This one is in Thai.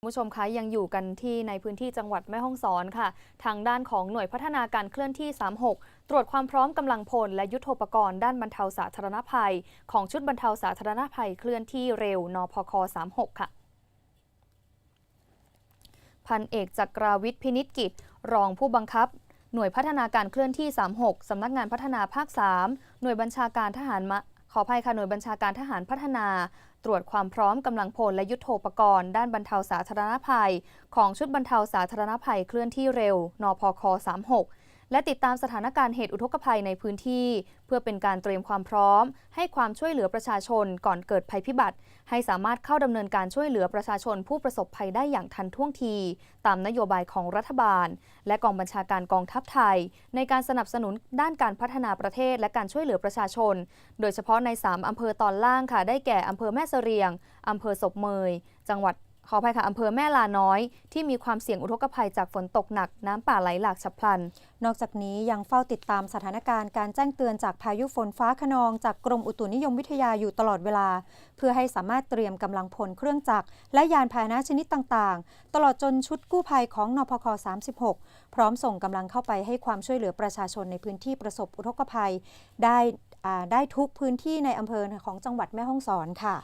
คุณผู้ชมคะยังอยู่กันที่ในพื้นที่จังหวัดแม่ฮ่องสอนค่ะ ทางด้านของหน่วยพัฒนาการเคลื่อนที่ 36 ตรวจความพร้อมกำลังพล และยุทโธปกรณ์ด้านบรรเทาสาธารณภัย ของชุดบรรเทาสาธารณภัยเคลื่อนที่เร็วนพค 36 ค่ะพันเอกจักราวิทย์พินิจกิจ รองผู้บังคับ หน่วยพัฒนาการเคลื่อนที่ 36 สำนักงานพัฒนาภาค 3 หน่วยบัญชาการทหารมะ ขออภัยค่ะหน่วยบัญชาการทหารพัฒนา ตรวจความพร้อมกำลังพลและยุทโธปกรณ์ด้านบรรเทาสาธารณภัย ของชุดบรรเทาสาธารณภัยเคลื่อนที่เร็วนพค 36 และติดตามสถานการณ์เหตุอุทกภัยในพื้นที่ เพื่อเป็นการเตรียมความพร้อม ให้ความช่วยเหลือประชาชนก่อนเกิดภัยพิบัติ ให้สามารถเข้าดำเนินการช่วยเหลือประชาชนผู้ประสบภัยได้อย่างทันท่วงที ตามนโยบายของรัฐบาล และกองบัญชาการกองทัพไทย ในการสนับสนุนด้านการพัฒนาประเทศและการช่วยเหลือประชาชน โดยเฉพาะใน 3อำเภอตอนล่างค่ะได้แก่อำเภอแม่เสรียงอำเภอศพเมย จังหวัด ขออภัยค่ะอำเภอแม่ลาน้อย ที่มีความเสี่ยงอุทกภัยจากฝนตกหนัก น้ำป่าไหลหลากฉับพลัน นอกจากนี้ยังเฝ้าติดตามสถานการณ์การแจ้งเตือนจากพายุฝนฟ้าขนอง จากกรมอุตุนิยมวิทยาอยู่ตลอดเวลา เพื่อให้สามารถเตรียมกำลังพลเครื่องจักรและยานพาหนะชนิดต่างๆ ตลอดจนชุดกู้ภัยของนพค 36 พร้อมส่งกำลังเข้าไปให้ความช่วยเหลือประชาชนในพื้นที่ประสบอุทกภัย ได้ได้ทุกพื้นที่ในอำเภอของจังหวัดแม่ฮ่องสอนค่ะ